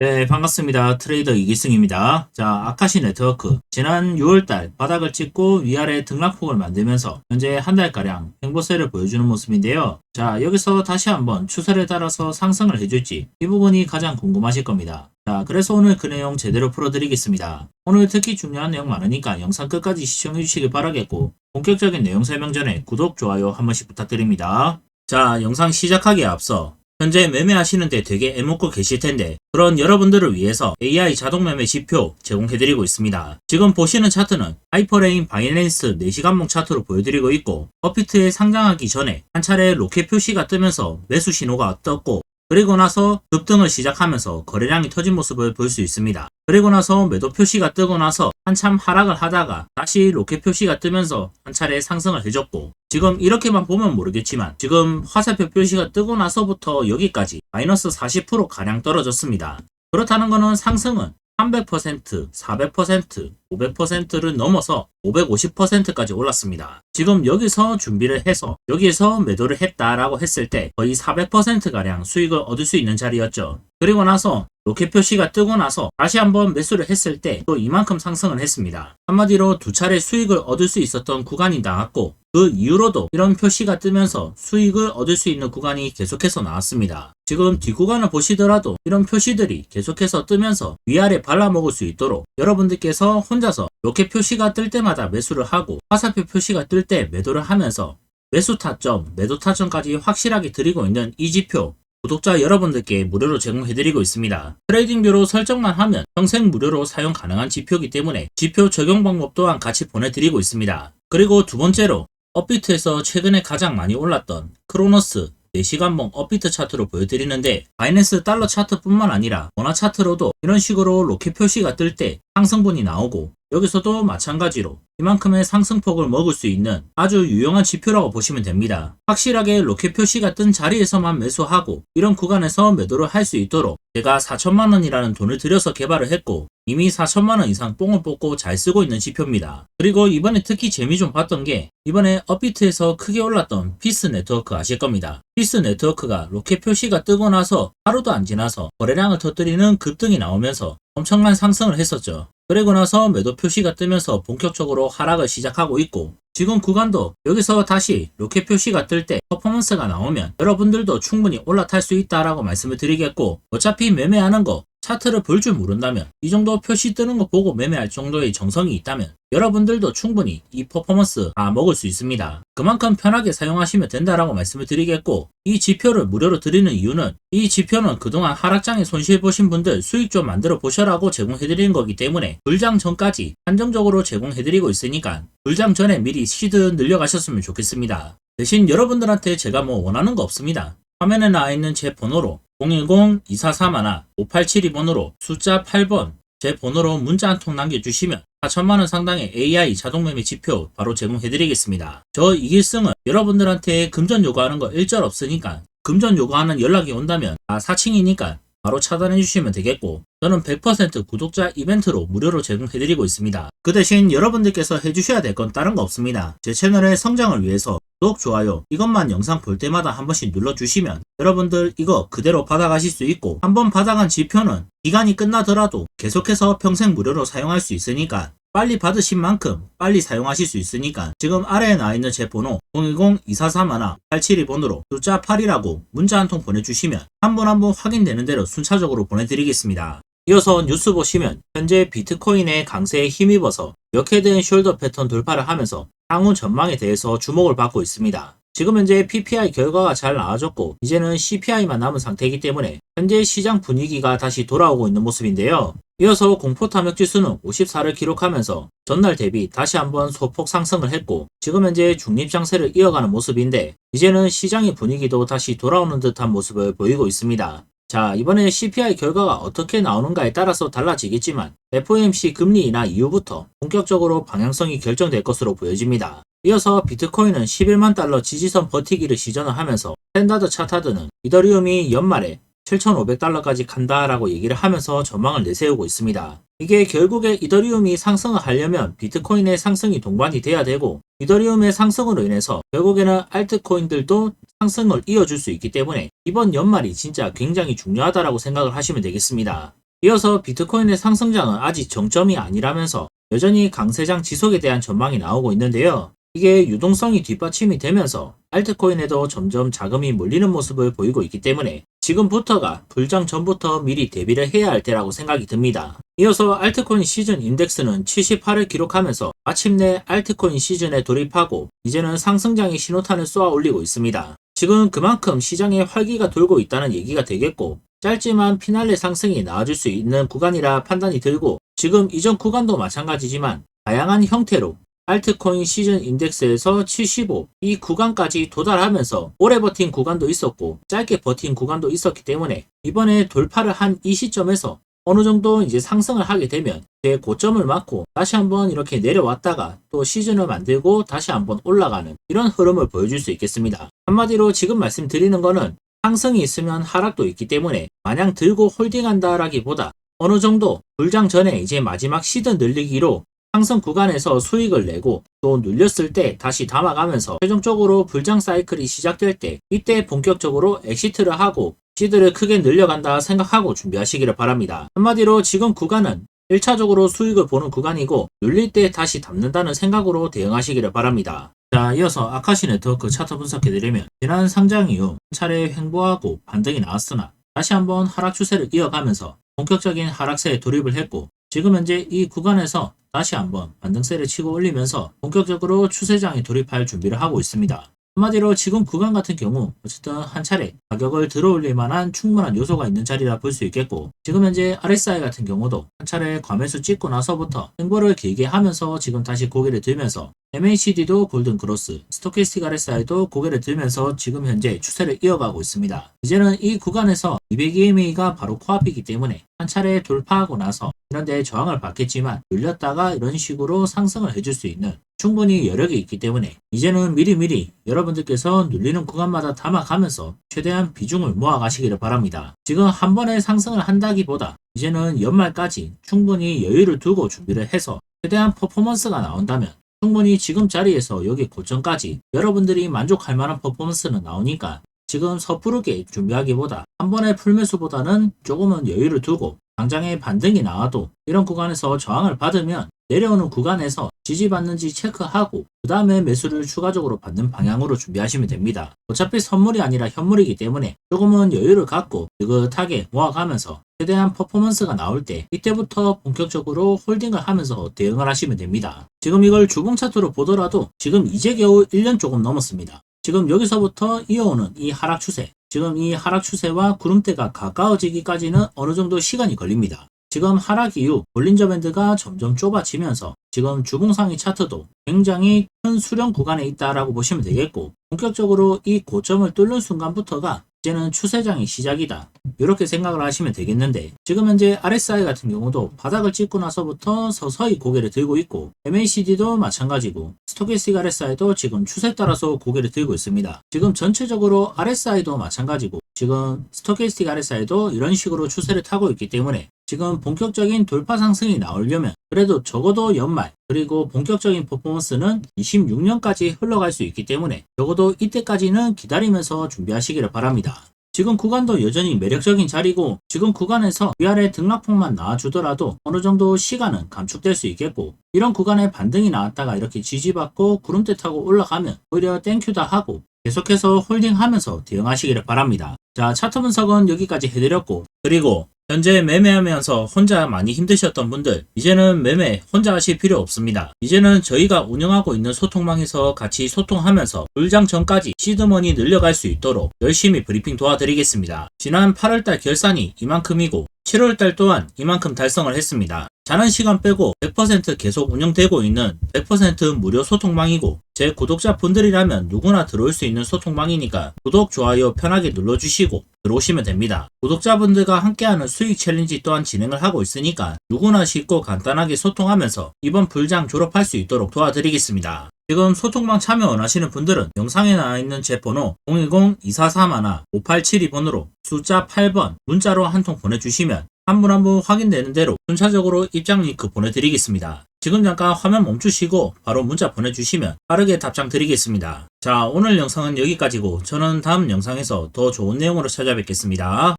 네, 반갑습니다. 트레이더 이기승입니다. 자, 아카시 네트워크. 지난 6월달 바닥을 찍고 위아래 등락폭을 만들면서 현재 한 달가량 횡보세를 보여주는 모습인데요. 자, 여기서 다시 한번 추세를 따라서 상승을 해줄지 이 부분이 가장 궁금하실 겁니다. 자, 그래서 오늘 그 내용 제대로 풀어드리겠습니다. 오늘 특히 중요한 내용 많으니까 영상 끝까지 시청해주시길 바라겠고 본격적인 내용 설명 전에 구독, 좋아요 한 번씩 부탁드립니다. 자, 영상 시작하기에 앞서 현재 매매하시는 데 되게 애먹고 계실 텐데 그런 여러분들을 위해서 AI 자동 매매 지표 제공해드리고 있습니다. 지금 보시는 차트는 하이퍼레인 바이낸스 4시간봉 차트로 보여드리고 있고 버피트에 상장하기 전에 한 차례 로켓 표시가 뜨면서 매수 신호가 떴고 그리고 나서 급등을 시작하면서 거래량이 터진 모습을 볼 수 있습니다. 그리고 나서 매도 표시가 뜨고 나서 한참 하락을 하다가 다시 로켓 표시가 뜨면서 한 차례 상승을 해줬고 지금 이렇게만 보면 모르겠지만 지금 화살표 표시가 뜨고 나서부터 여기까지 마이너스 40% 가량 떨어졌습니다. 그렇다는 것은 상승은 300%, 400%, 500%를 넘어서 550%까지 올랐습니다. 지금 여기서 준비를 해서 여기에서 매도를 했다라고 했을 때 거의 400%가량 수익을 얻을 수 있는 자리였죠. 그리고 나서 로켓 표시가 뜨고 나서 다시 한번 매수를 했을 때 또 이만큼 상승을 했습니다. 한마디로 두 차례 수익을 얻을 수 있었던 구간이 나왔고 그 이후로도 이런 표시가 뜨면서 수익을 얻을 수 있는 구간이 계속해서 나왔습니다. 지금 뒷구간을 보시더라도 이런 표시들이 계속해서 뜨면서 위아래 발라먹을 수 있도록 여러분들께서 혼자 서 로켓 표시가 뜰 때마다 매수를 하고 화살표 표시가 뜰 때 매도를 하면서 매수 타점, 매도 타점까지 확실하게 드리고 있는 이 지표 구독자 여러분들께 무료로 제공해드리고 있습니다. 트레이딩뷰로 설정만 하면 평생 무료로 사용 가능한 지표이기 때문에 지표 적용 방법 또한 같이 보내드리고 있습니다. 그리고 두 번째로 업비트에서 최근에 가장 많이 올랐던 크로노스 4시간봉 업비트 차트로 보여드리는데 바이낸스 달러 차트뿐만 아니라 원화 차트로도 이런 식으로 로켓 표시가 뜰 때 상승분이 나오고 여기서도 마찬가지로 이만큼의 상승폭을 먹을 수 있는 아주 유용한 지표라고 보시면 됩니다. 확실하게 로켓 표시가 뜬 자리에서만 매수하고 이런 구간에서 매도를 할 수 있도록 제가 4천만 원이라는 돈을 들여서 개발을 했고 이미 4천만 원 이상 뽕을 뽑고 잘 쓰고 있는 지표입니다. 그리고 이번에 특히 재미 좀 봤던 게 이번에 업비트에서 크게 올랐던 피스 네트워크 아실 겁니다. 피스 네트워크가 로켓 표시가 뜨고 나서 하루도 안 지나서 거래량을 터뜨리는 급등이 나오면서 엄청난 상승을 했었죠. 그리고 나서 매도 표시가 뜨면서 본격적으로 하락을 시작하고 있고 지금 구간도 여기서 다시 로켓 표시가 뜰 때 퍼포먼스가 나오면 여러분들도 충분히 올라탈 수 있다라고 말씀을 드리겠고 어차피 매매하는 거 차트를 볼 줄 모른다면 이 정도 표시 뜨는 거 보고 매매할 정도의 정성이 있다면 여러분들도 충분히 이 퍼포먼스 다 먹을 수 있습니다. 그만큼 편하게 사용하시면 된다라고 말씀을 드리겠고 이 지표를 무료로 드리는 이유는 이 지표는 그동안 하락장에 손실 보신 분들 수익 좀 만들어 보셔라고 제공해드리는 거기 때문에 불장 전까지 한정적으로 제공해드리고 있으니까 불장 전에 미리 시드 늘려가셨으면 좋겠습니다. 대신 여러분들한테 제가 뭐 원하는 거 없습니다. 화면에 나와 있는 제 번호로 010-2431-5872번으로 숫자 8번 제 번호로 문자 한 통 남겨주시면 4천만원 상당의 AI 자동매매 지표 바로 제공해드리겠습니다. 저 이길승은 여러분들한테 금전 요구하는 거 일절 없으니까 금전 요구하는 연락이 온다면 아 사칭이니까 바로 차단해 주시면 되겠고 저는 100% 구독자 이벤트로 무료로 제공해드리고 있습니다. 그 대신 여러분들께서 해주셔야 될 건 다른 거 없습니다. 제 채널의 성장을 위해서 구독, 좋아요 이것만 영상 볼 때마다 한 번씩 눌러주시면 여러분들 이거 그대로 받아가실 수 있고 한번 받아간 지표는 기간이 끝나더라도 계속해서 평생 무료로 사용할 수 있으니까 빨리 받으신 만큼 빨리 사용하실 수 있으니까 지금 아래에 나와 있는 제 번호 010-2431-872번으로 숫자 8이라고 문자 한 통 보내주시면 한분한분 확인되는 대로 순차적으로 보내드리겠습니다. 이어서 뉴스 보시면 현재 비트코인의 강세에 힘입어서 역해된 숄더 패턴 돌파를 하면서 향후 전망에 대해서 주목을 받고 있습니다. 지금 현재 PPI 결과가 잘 나와졌고 이제는 CPI만 남은 상태이기 때문에 현재 시장 분위기가 다시 돌아오고 있는 모습인데요. 이어서 공포 탐욕 지수는 54를 기록하면서 전날 대비 다시 한번 소폭 상승을 했고 지금 현재 중립 장세를 이어가는 모습인데 이제는 시장의 분위기도 다시 돌아오는 듯한 모습을 보이고 있습니다. 자, 이번에 CPI 결과가 어떻게 나오는가에 따라서 달라지겠지만 FOMC 금리 인하 이후부터 본격적으로 방향성이 결정될 것으로 보여집니다. 이어서 비트코인은 11만 달러 지지선 버티기를 시전을 하면서 스탠다드 차타드는 이더리움이 연말에 7,500달러까지 간다라고 얘기를 하면서 전망을 내세우고 있습니다. 이게 결국에 이더리움이 상승을 하려면 비트코인의 상승이 동반이 돼야 되고 이더리움의 상승으로 인해서 결국에는 알트코인들도 상승을 이어줄 수 있기 때문에 이번 연말이 진짜 굉장히 중요하다라고 생각을 하시면 되겠습니다. 이어서 비트코인의 상승장은 아직 정점이 아니라면서 여전히 강세장 지속에 대한 전망이 나오고 있는데요. 이게 유동성이 뒷받침이 되면서 알트코인에도 점점 자금이 몰리는 모습을 보이고 있기 때문에 지금부터가 불장 전부터 미리 대비를 해야 할 때라고 생각이 듭니다. 이어서 알트코인 시즌 인덱스는 78을 기록하면서 마침내 알트코인 시즌에 돌입하고 이제는 상승장의 신호탄을 쏘아 올리고 있습니다. 지금 그만큼 시장에 활기가 돌고 있다는 얘기가 되겠고 짧지만 피날레 상승이 나와줄 수 있는 구간이라 판단이 들고 지금 이전 구간도 마찬가지지만 다양한 형태로 알트코인 시즌 인덱스에서 75, 이 구간까지 도달하면서 오래 버틴 구간도 있었고 짧게 버틴 구간도 있었기 때문에 이번에 돌파를 한 이 시점에서 어느 정도 이제 상승을 하게 되면 제 고점을 맞고 다시 한번 이렇게 내려왔다가 또 시즌을 만들고 다시 한번 올라가는 이런 흐름을 보여줄 수 있겠습니다. 한마디로 지금 말씀드리는 거는 상승이 있으면 하락도 있기 때문에 마냥 들고 홀딩한다라기보다 어느 정도 불장 전에 이제 마지막 시드 늘리기로 상승 구간에서 수익을 내고 또 눌렸을 때 다시 담아가면서 최종적으로 불장 사이클이 시작될 때 이때 본격적으로 엑시트를 하고 시드를 크게 늘려간다 생각하고 준비하시기를 바랍니다. 한마디로 지금 구간은 1차적으로 수익을 보는 구간이고 눌릴 때 다시 담는다는 생각으로 대응하시기를 바랍니다. 자, 이어서 아카시 네트워크 차트 분석해드리면 지난 상장 이후 한 차례 횡보하고 반등이 나왔으나 다시 한번 하락 추세를 이어가면서 본격적인 하락세에 돌입을 했고 지금 현재 이 구간에서 다시 한번 반등세를 치고 올리면서 본격적으로 추세장에 돌입할 준비를 하고 있습니다. 한마디로 지금 구간 같은 경우 어쨌든 한 차례 가격을 들어올릴 만한 충분한 요소가 있는 자리라 볼 수 있겠고 지금 현재 RSI 같은 경우도 한 차례 과매수 찍고 나서부터 행보를 길게 하면서 지금 다시 고개를 들면서 MACD도 골든 크로스, 스토캐스틱 RSI도 고개를 들면서 지금 현재 추세를 이어가고 있습니다. 이제는 이 구간에서 200EMA가 바로 코앞이기 때문에 한 차례 돌파하고 나서 이런데 저항을 받겠지만 눌렸다가 이런 식으로 상승을 해줄 수 있는 충분히 여력이 있기 때문에 이제는 미리미리 여러분들께서 눌리는 구간마다 담아가면서 최대한 비중을 모아 가시기를 바랍니다. 지금 한 번에 상승을 한다기보다 이제는 연말까지 충분히 여유를 두고 준비를 해서 최대한 퍼포먼스가 나온다면 충분히 지금 자리에서 여기 고점까지 여러분들이 만족할 만한 퍼포먼스는 나오니까 지금 섣부르게 준비하기보다 한 번의 풀매수보다는 조금은 여유를 두고 당장에 반등이 나와도 이런 구간에서 저항을 받으면 내려오는 구간에서 지지받는지 체크하고 그 다음에 매수를 추가적으로 받는 방향으로 준비하시면 됩니다. 어차피 선물이 아니라 현물이기 때문에 조금은 여유를 갖고 느긋하게 모아가면서 최대한 퍼포먼스가 나올 때 이때부터 본격적으로 홀딩을 하면서 대응을 하시면 됩니다. 지금 이걸 주봉 차트로 보더라도 지금 이제 겨우 1년 조금 넘었습니다. 지금 여기서부터 이어오는 이 하락 추세, 지금 이 하락 추세와 구름대가 가까워지기까지는 어느 정도 시간이 걸립니다. 지금 하락 이후 볼린저 밴드가 점점 좁아지면서 지금 주봉상위 차트도 굉장히 큰 수렴 구간에 있다라고 보시면 되겠고 본격적으로 이 고점을 뚫는 순간부터가 이제는 추세장이 시작이다. 이렇게 생각을 하시면 되겠는데 지금 현재 RSI 같은 경우도 바닥을 찍고 나서부터 서서히 고개를 들고 있고 MACD도 마찬가지고 스토캐스틱 RSI도 지금 추세 따라서 고개를 들고 있습니다. 지금 전체적으로 RSI도 마찬가지고 지금 스토캐스틱 RSI도 이런 식으로 추세를 타고 있기 때문에 지금 본격적인 돌파 상승이 나오려면 그래도 적어도 연말 그리고 본격적인 퍼포먼스는 26년까지 흘러갈 수 있기 때문에 적어도 이때까지는 기다리면서 준비하시기를 바랍니다. 지금 구간도 여전히 매력적인 자리고 지금 구간에서 위아래 등락폭만 나와주더라도 어느 정도 시간은 감축될 수 있겠고 이런 구간에 반등이 나왔다가 이렇게 지지받고 구름대 타고 올라가면 오히려 땡큐다 하고 계속해서 홀딩하면서 대응하시기를 바랍니다. 자 차트 분석은 여기까지 해드렸고 그리고 현재 매매하면서 혼자 많이 힘드셨던 분들 이제는 매매 혼자 하실 필요 없습니다. 이제는 저희가 운영하고 있는 소통망에서 같이 소통하면서 불장 전까지 시드머니 늘려갈 수 있도록 열심히 브리핑 도와드리겠습니다. 지난 8월달 결산이 이만큼이고 7월달 또한 이만큼 달성을 했습니다. 자는 시간 빼고 100% 계속 운영되고 있는 100% 무료 소통망이고 제 구독자 분들이라면 누구나 들어올 수 있는 소통망이니까 구독, 좋아요 편하게 눌러주시고 들어오시면 됩니다. 구독자분들과 함께하는 수익 챌린지 또한 진행을 하고 있으니까 누구나 쉽고 간단하게 소통하면서 이번 불장 졸업할 수 있도록 도와드리겠습니다. 지금 소통방 참여 원하시는 분들은 영상에 나와 있는 제 번호 010-2431-5872번으로 숫자 8번 문자로 한 통 보내주시면 한 분 한 분 확인되는 대로 순차적으로 입장 링크 보내드리겠습니다. 지금 잠깐 화면 멈추시고 바로 문자 보내주시면 빠르게 답장 드리겠습니다. 자 오늘 영상은 여기까지고 저는 다음 영상에서 더 좋은 내용으로 찾아뵙겠습니다.